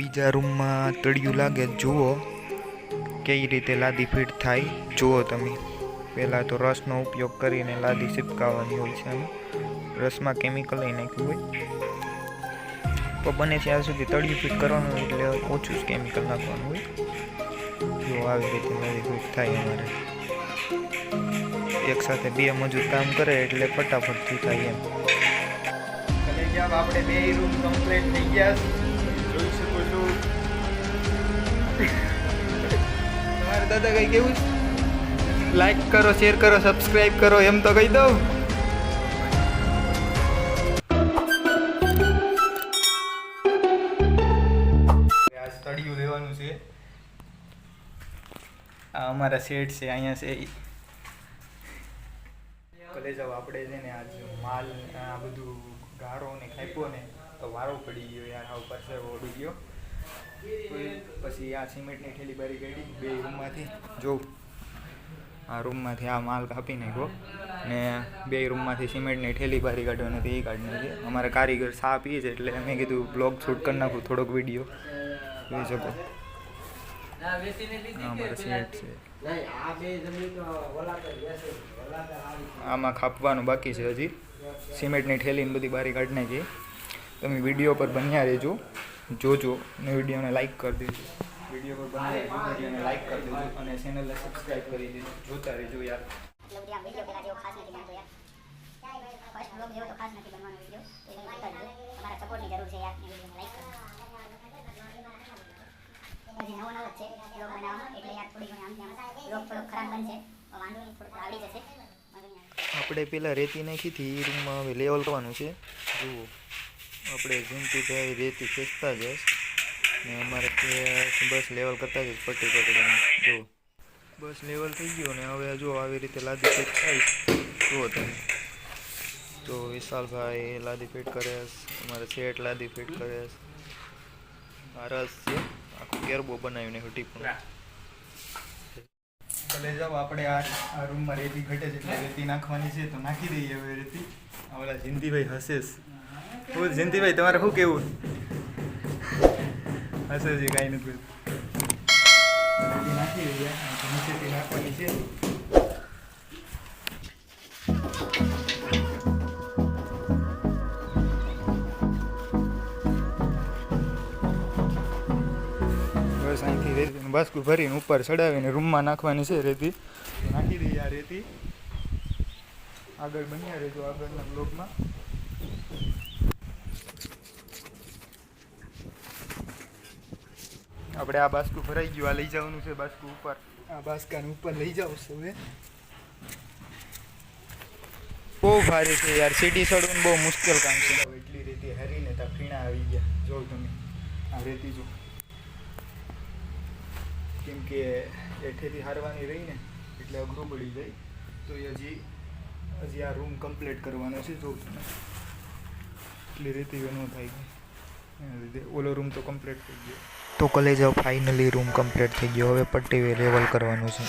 બીજા રૂમમાં તળિયું લાગે. જુઓ કઈ રીતે લાદી ફિટ થાય. જુઓ તમે. પહેલાં તો રસનો ઉપયોગ કરીને લાદી ચીપકાવવાની હોય છે એમ રસમાં કેમિકલ નાખ્યું હોય. તો બને ત્યાં સુધી તળિયું ફિટ કરવાનું એટલે ઓછું જ કેમિકલ નાખવાનું હોય. જો આવી રીતે લાદી ફિટ થાય અમારે. એક સાથે બે મજૂર કામ કરે એટલે ફટાફટથી થાય એમ. આપણે બે રૂમ કમ્પ્લીટ થઈ ગયા. તમારે દાદા કઈ કેવું લાઈક કરો શેર કરો સબસ્ક્રાઈબ કરો, એમ તો કહી દઉં. આ તળિયું લેવાનું છે. આ અમારા શેઠ છે, અહીંયા છે કલેજાઓ આપણે છે ને આજ માલ આ બધું ગારો ને ખાઈપો ને, તો વારો પડી ગયો યાર, આ પાસે ઓડી ગયો. પછી આ સિમેન્ટની ઠેલી બારી કાઢી બે રૂમમાંથી જોઉં આ રૂમમાંથી આ માલ કાપી નાખ્યો ને બે રૂમમાંથી સિમેન્ટની ઠેલી બારી કાઢ્યો નથી એ કાઢી નાખી. અમારે કારીગર સા પીએ છે એટલે મેં કીધું બ્લોગ શૂટ કરી નાખું થોડોક વીડિયો જોઈ શકો. આમાં ખાપવાનું બાકી છે હજી. સિમેન્ટની ઠેલીને બધી બારી કાઢી નાખી. તમે વીડિયો પર બન્યા રહેજો. જોજો અને વિડીયોને લાઈક કરી દેજો. વીડિયો પર રહેજો વિડીયોને લાઈક કરી દેજો અને ચેનલને સબસ્ક્રાઇબ કરી દેજો. જોતા રહેજો યાર. એટલે વીડિયો પેલા જેવો ખાસ નથી બનતો યાર ફર્સ્ટ બ્લોગ જેવો તો ખાસ નથી બનવાનો વીડિયો તો એને જોતા રહેજો તમારા સપોર્ટની જરૂર છે યાર વિડીયોને લાઈક કરો હજી નવો નવો છે બ્લોગ બનાવવાનો એટલે યાર થોડી ઘણી આમ આમ બ્લોગ થોડો ખરાબ બનશે વાંધો નહીં થોડું આવડી જશે. આપણે પેલા રેતી નાખી હતી એ રૂમમાં હવે લેવલ કરવાનું છે. જુઓ. આપણે જયંતિભાઈ રેતી ખેંચતા જ ને અમારે બસ લેવલ કરતા જ પટ્ટી પકડીને. જો. બસ લેવલ થઈ ગયું ને હવે જો આવી રીતે લાદી ફિટ થાય, જુઓ તમે. તો વિશાલભાઈ લાદી ફિટ કરે અમારે સેટ લાદી ફિટ કરે આ રસ છે, આખો કેરબો બનાવીને હટી પણ. ભલે જાઓ, આપણે આ આ રૂમમાં રેતી ઘટે છે, એટલે રેતી નાખવાની છે, તો નાખી દઈએ હવે રેતી. ઓલા જિંદીભાઈ હસે છે. હું જયંતિભાઈ તમારે શું કેવું હશે છે કાંઈ નથી. નાખવાની છે બસ અહીંથી રેતી બાસ્કું ભરીને ઉપર ચડાવીને રૂમમાં નાખવાની છે રેતી. નાખી દઈએ આ રેતી. આગળ બન્યા રહેજો આગળના બ્લોકમાં આપણે આ બાસ્કું ભરાઈ ગયું, આ લઈ જવાનું છે બાસ્કું ઉપર. આ બાસ્કાને ઉપર લઈ જાવ છે હવે બહુ ભારે છે યાર, સીડી ચડવું બહુ મુશ્કેલ કામ છે. એટલી રેતી હરીને ત્યાં ફીણા આવી ગયા. જો તમે, આ રેતી જો. કેમ કે એઠેથી હારવાની રહી ને, એટલે અઘરું પડી જાય. તો એ હજી હજી આ રૂમ કમ્પ્લીટ કરવાનો છે, જો તમે. એટલી રેતી ન થાય એના લીધે ઓલો રૂમ તો કમ્પ્લીટ થઈ ગયો. તો કોલેજ ફાઇનલી રૂમ કમ્પ્લીટ થઈ ગયો. હવે પટ્ટી લેવલ કરવાનું છે.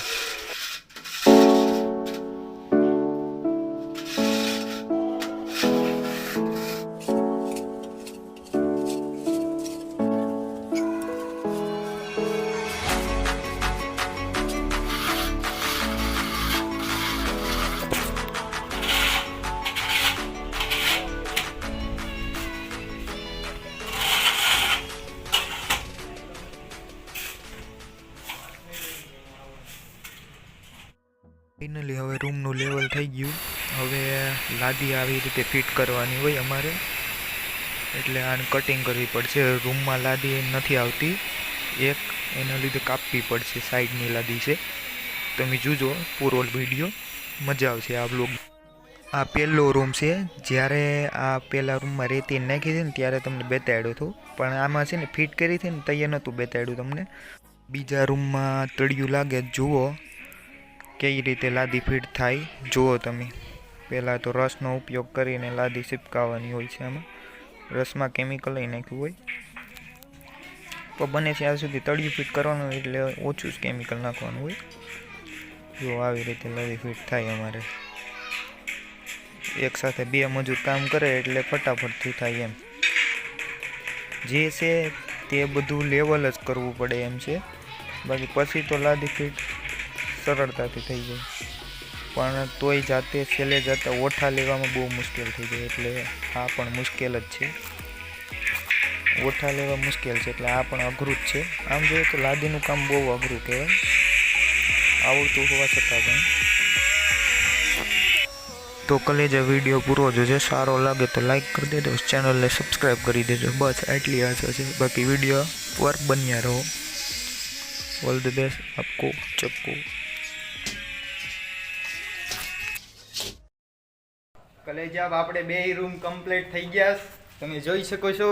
ફાઇનલી હવે રૂમનું લેવલ થઈ ગયું. હવે લાદી આવી રીતે ફિટ કરવાની હોય અમારે. એટલે આને કટિંગ કરવી પડશે. રૂમમાં લાદી નથી આવતી. એક એના લીધે કાપવી પડશે સાઈડની લાદી છે. તમે જોજો પૂરો વીડિયો મજા આવશે આ બ્લોગ આ પહેલો રૂમ છે. જ્યારે આ પહેલા રૂમમાં રેતી નાખી હતી ને ત્યારે તમને બેતાડ્યું હતો. પણ આમાં છે ને ફિટ કરી હતી ને, તૈયાર નહોતું બેતાડ્યું તમને. બીજા રૂમમાં તળિયું લાગે, જુઓ. કઈ રીતે લાદી ફિટ થાય, જુઓ તમે. પહેલાં તો રસનો ઉપયોગ કરીને લાદી ચીપકાવવાની હોય છે આમાં. રસમાં કેમિકલ લઈ નાખ્યું હોય. તો બને ત્યાં સુધી તળિયું ફિટ કરવાનું એટલે ઓછું જ કેમિકલ નાખવાનું હોય. જો આવી રીતે લાદી ફિટ થાય અમારે. એક સાથે બે મજૂર કામ કરે એટલે ફટાફટથી થાય એમ. જે છે તે બધું લેવલ જ કરવું પડે એમ છે. બાકી પછી તો લાદી ફીટ સરળતાથી થઈ જાય. પણ તોય જાતે છેલ્લે જાતે ઓઠા લેવામાં બહુ મુશ્કેલ થઈ જાય. એટલે આ પણ મુશ્કેલ જ છે. ઓઠા લેવા મુશ્કેલ છે, એટલે આ પણ અઘરું જ છે. આમ જોઈએ તો લાદીનું કામ બહુ અઘરું કહેવાય. આવડતું હોવા છતાં પણ. તો કલેજા વીડિયો પૂરો જોજો. સારો લાગે તો લાઈક કરી દેજો. ચેનલને સબસ્ક્રાઈબ કરી દેજો. બસ આટલી આશા છે. બાકી વીડિયો પર બન્યા રહો. All the best. આપકો ચપ્પુ કલેજાબ આપણે બે રૂમ કમ્પ્લીટ થઈ ગયા. તમે જોઈ શકો છો.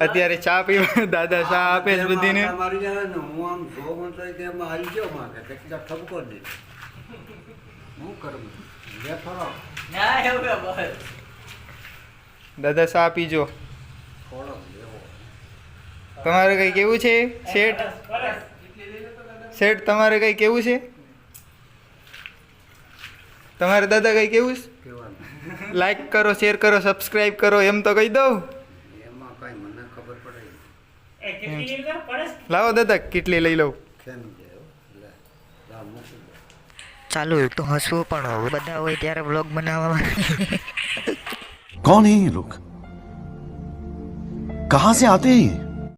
અત્યારે ચા પીવા દાદા ચા આપે છે બધીને. મારી જાય ને હું આમ જો તો કે એમાં હાલી ગયો માગે કેટલા ઠપકો દે. હું કરું? જે ફરો. દાદા ચા પીજો. થોડો તમારે કઈ કેવું છે? શેઠ? શેઠ તમારે કઈ કેવું છે? તમારે દાદા કઈ કેવું છે? લાઈક કરો શેર કરો સબસ્ક્રાઇબ કરો એમ તો કહી દઉં. લાવો દાદા કેટલી લઈ લઉં. ચાલુ એક તો હસવું પણ હોય બધા હોય ત્યારે વ્લોગ બનાવવામાં કોણ હે લોક કહા સે આતે હૈ